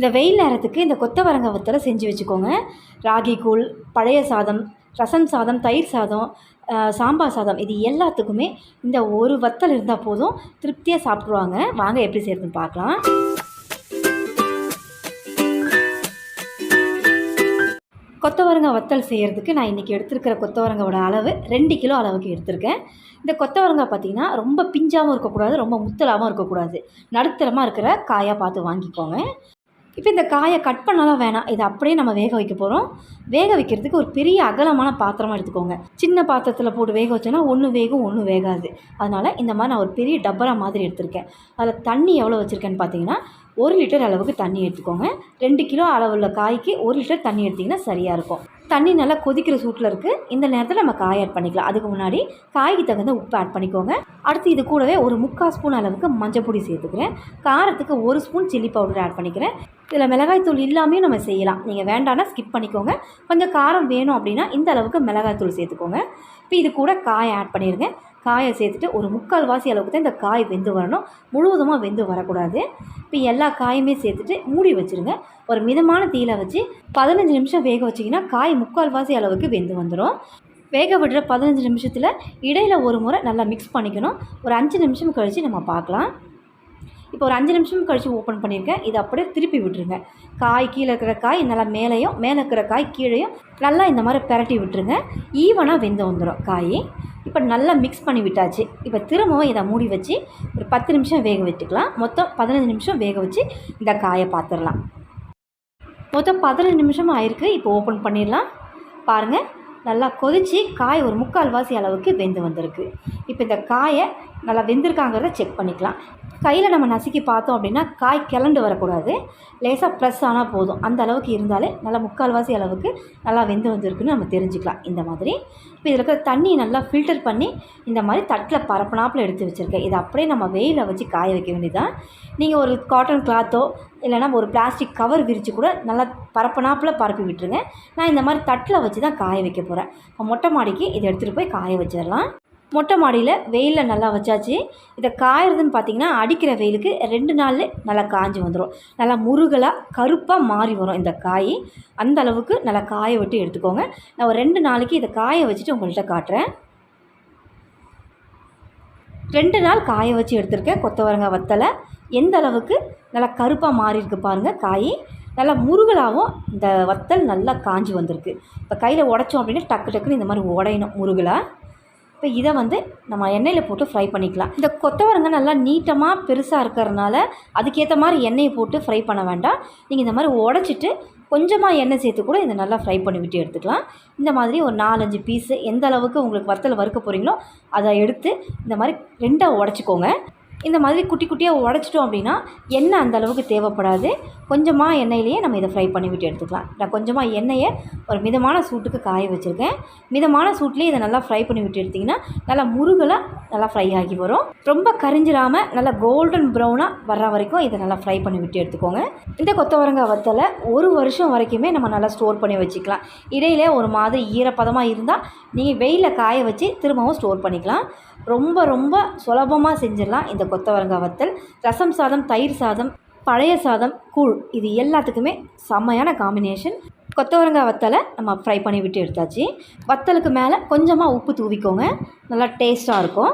இந்த வெயில் நேரத்துக்கு இந்த கொத்தவரங்க வத்தலை செஞ்சு வச்சுக்கோங்க. ராகி கூழ் பழைய சாதம் ரசம் சாதம் தயிர் சாதம் சாம்பார் சாதம் இது எல்லாத்துக்குமே இந்த ஒரு வத்தல் இருந்தால் போதும். திருப்தியாக சாப்பிடுவாங்க. வாங்க எப்படி செய்யறதுன்னு பார்க்கலாம். கொத்தவரங்காய் வத்தல் செய்கிறதுக்கு நான் இன்றைக்கி எடுத்திருக்கிற கொத்தவரங்காவோட அளவு ரெண்டு கிலோ அளவுக்கு எடுத்திருக்கேன். இந்த கொத்தவரங்காய் பார்த்திங்கன்னா ரொம்ப பிஞ்சாகவும் இருக்கக்கூடாது ரொம்ப முத்தலாகவும் இருக்கக்கூடாது. நடுத்தரமாக இருக்கிற காயாக பார்த்து வாங்கிக்கோங்க. இப்போ இந்த காயை கட் பண்ணலாம் வேணாம். இதை அப்படியே நம்ம வேக வைக்க போகிறோம் வேக வைக்கிறதுக்கு ஒரு பெரிய அகலமான பாத்திரமாக எடுத்துக்கோங்க. சின்ன பாத்திரத்தில் போட்டு வேக வச்சோன்னா ஒன்று வேகும் ஒன்று வேகாது. அதனால் இந்த மாதிரி நான் ஒரு பெரிய டப்பரா மாதிரி எடுத்திருக்கேன். அதில் தண்ணி எவ்வளோ வச்சுருக்கேன்னு பார்த்தீங்கன்னா ஒரு லிட்டர் அளவுக்கு தண்ணி எடுத்துக்கோங்க. ரெண்டு கிலோ அளவுள்ள காய்க்கு ஒரு லிட்டர் தண்ணி எடுத்திங்கன்னா சரியாக இருக்கும். தண்ணி நல்லா கொதிக்கிற சூட்டில் இருக்குது இந்த நேரத்தில் நம்ம காய் ஆட் பண்ணிக்கலாம். அதுக்கு முன்னாடி காய்க்கு தகுந்த உப்பு ஆட் பண்ணிக்கோங்க. அடுத்து இது கூடவே ஒரு முக்கால் ஸ்பூன் அளவுக்கு மஞ்சள் பொடி சேர்த்துக்கிறேன். காரத்துக்கு ஒரு ஸ்பூன் சில்லி பவுடர் ஆட் பண்ணிக்கிறேன். இதில் மிளகாய்த்தூள் இல்லாமையும் நம்ம செய்யலாம். நீங்கள் வேண்டாம்னா ஸ்கிப் பண்ணிக்கோங்க. கொஞ்சம் காரம் வேணும் அப்படின்னா இந்த அளவுக்கு மிளகாய் தூள் சேர்த்துக்கோங்க. இப்போ இது கூட காயை ஆட் பண்ணிடுங்க. காயை சேர்த்துட்டு ஒரு முக்கால் வாசி அளவுக்கு தான் இந்த காய் வெந்து வரணும். முழுவதுமாக வெந்து வரக்கூடாது. இப்போ எல்லா காயுமே சேர்த்துட்டு மூடி வச்சுருங்க. ஒரு மிதமான தீயில வச்சு பதினஞ்சு நிமிஷம் வேக வச்சிங்கன்னா காய் முக்கால் வாசி அளவுக்கு வெந்து வந்துடும் வேக விடுற பதினஞ்சு நிமிஷத்தில் இடையில ஒரு முறை நல்லா மிக்ஸ் பண்ணிக்கணும். ஒரு அஞ்சு நிமிஷம் கழித்து நம்ம பார்க்கலாம். இப்போ ஒரு அஞ்சு நிமிஷம் கழித்து ஓப்பன் பண்ணியிருக்கேன் இதை அப்படியே திருப்பி விட்டுருங்க. காய் கீழே இருக்கிற காய் நல்லா மேலேயும் மேலே இருக்கிற காய் கீழேயும் நல்லா இந்த மாதிரி பிரட்டி விட்டுருங்க. ஈவனாக வெந்து வந்துடும் காய். இப்போ நல்லா மிக்ஸ் பண்ணி விட்டாச்சு. இப்போ திரும்பவும் இதை மூடி வச்சு ஒரு பத்து நிமிஷம் வேக விட்டுக்கலாம் மொத்தம் பதினஞ்சு நிமிஷம் வேக வச்சு இந்த காயை பார்த்துடலாம். மொத்தம் பதினஞ்சு நிமிஷம் ஆயிருக்கு. இப்போ ஓப்பன் பண்ணிடலாம். பாருங்கள் நல்லா கொதித்து காய் ஒரு முக்கால் வாசி அளவுக்கு வெந்து வந்திருக்கு. இப்போ இந்த காயை நல்லா வெந்திருக்காங்கிறத செக் பண்ணிக்கலாம். கையில் நம்ம நசுக்கி பார்த்தோம் அப்படின்னா காய் கிளண்டு வரக்கூடாது. லேசாக ப்ரெஸ் ஆனால் போதும். அந்த அளவுக்கு இருந்தாலே நல்லா முக்கால்வாசி அளவுக்கு நல்லா வெந்து வந்திருக்குன்னு நம்ம தெரிஞ்சுக்கலாம். இந்த மாதிரி. இப்போ இதில் இருக்கிற தண்ணி நல்லா ஃபில்டர் பண்ணி இந்த மாதிரி தட்டில் பரப்பனாப்பில் எடுத்து வச்சுருக்கேன். இதை அப்படியே நம்ம வெயிலில் வச்சு காய வைக்க வேண்டியதான் நீங்கள் ஒரு காட்டன் கிளாத்தோ இல்லைனா ஒரு பிளாஸ்டிக் கவர் விரித்து கூட நல்லா பரப்பனாப்பில் பரப்பி விட்டுருங்க. நான் இந்த மாதிரி தட்டில் வச்சு தான் காய வைக்க போகிறேன் இப்போ மொட்டை மாடிக்கு இதை எடுத்துகிட்டு போய் காய வச்சிடலாம். மொட்டை மாடியில் வெயிலில் நல்லா வச்சாச்சு. இதை காயறதுன்னு பார்த்தீங்கன்னா அடிக்கிற வெயிலுக்கு ரெண்டு நாளில் நல்லா காஞ்சி வந்துடும் நல்லா முருகலாக கருப்பாக மாறி வரும் இந்த காய். அந்த அளவுக்கு நல்லா காய விட்டு எடுத்துக்கோங்க. நான் ஒரு ரெண்டு நாளைக்கு இதை காய வச்சுட்டு உங்கள்கிட்ட காட்டுறேன். ரெண்டு நாள் காய வச்சு எடுத்திருக்கேன். கொத்தவரங்காய் வத்தலை. எந்த அளவுக்கு நல்லா கருப்பாக மாறி இருக்கு பாருங்கள் காய். நல்லா முருகலாகவும் இந்த வத்தல் நல்லா காஞ்சி வந்திருக்கு. இப்போ கையில் உடச்சோம் அப்படின்னா டக்கு டக்குன்னு இந்த மாதிரி உடையணும் முருகலாக இப்போ இதை வந்து நம்ம எண்ணெயில் போட்டு ஃப்ரை பண்ணிக்கலாம். இந்த கொத்தவரங்காய் நல்லா நீட்டமாக பெருசாக இருக்கிறதுனால அதுக்கேற்ற மாதிரி எண்ணெயை போட்டு ஃப்ரை பண்ண வேண்டாம். நீங்கள் இந்த மாதிரி உடச்சிட்டு கொஞ்சமாக எண்ணெய் சேர்த்து கூட இதை நல்லா ஃப்ரை பண்ணி விட்டு எடுத்துக்கலாம். இந்த மாதிரி ஒரு நாலஞ்சு பீஸு எந்த அளவுக்கு உங்களுக்கு வத்தல் வறுக்க போகிறீங்களோ அதை எடுத்து இந்த மாதிரி ரெண்டாக உடச்சிக்கோங்க. இந்த மாதிரி குட்டி குட்டியாக உடச்சிட்டோம் அப்படின்னா எண்ணெய் அந்த அளவுக்கு தேவைப்படாது. கொஞ்சமாக எண்ணெயிலேயே நம்ம இதை ஃப்ரை பண்ணி விட்டு எடுத்துக்கலாம். நான் கொஞ்சமாக எண்ணெயை ஒரு மிதமான சூட்டுக்கு காய வச்சுருக்கேன். மிதமான சூட்லேயே இதை நல்லா ஃப்ரை பண்ணி விட்டு எடுத்திங்கன்னா நல்லா முருகலாக நல்லா ஃப்ரை ஆகி வரும். ரொம்ப கரிஞ்சிராமல் நல்லா கோல்டன் ப்ரௌனாக வர்ற வரைக்கும் இதை நல்லா ஃப்ரை பண்ணி விட்டு எடுத்துக்கோங்க. இந்த கொத்தவரங்காய் வத்தலை ஒரு வருஷம் வரைக்குமே நம்ம நல்லா ஸ்டோர் பண்ணி வச்சுக்கலாம். இடையில ஒரு மாதிரி ஈரப்பதமாக இருந்தால் நீங்கள் வெயிலில் காய வச்சு திரும்பவும் ஸ்டோர் பண்ணிக்கலாம். ரொம்ப ரொம்ப சுலபமாக செஞ்சிடலாம் இந்த கொத்தவரங்காய் வத்தல் ரசம் சாதம் தயிர் சாதம் பழைய சாதம் கூழ் இது எல்லாத்துக்குமே செம்மையான காம்பினேஷன் கொத்தவரங்காய் வத்தலை நம்ம ஃப்ரை பண்ணி விட்டு எடுத்தாச்சு. வத்தலுக்கு மேலே கொஞ்சமாக உப்பு தூவிக்கோங்க. நல்லா டேஸ்ட்டாக இருக்கும்.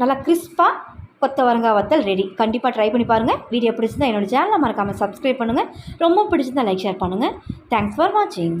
நல்லா கிறிஸ்பாக கொத்தவரங்காய் வத்தல் ரெடி கண்டிப்பாக ட்ரை பண்ணி பாருங்கள் வீடியோ பிடிச்சிருந்தா என்னோடய சேனலை மறக்காமல் சப்ஸ்கிரைப் பண்ணுங்கள் ரொம்ப பிடிச்சிருந்தா லைக் ஷேர் பண்ணுங்கள் தேங்க்ஸ் ஃபார் வாட்சிங்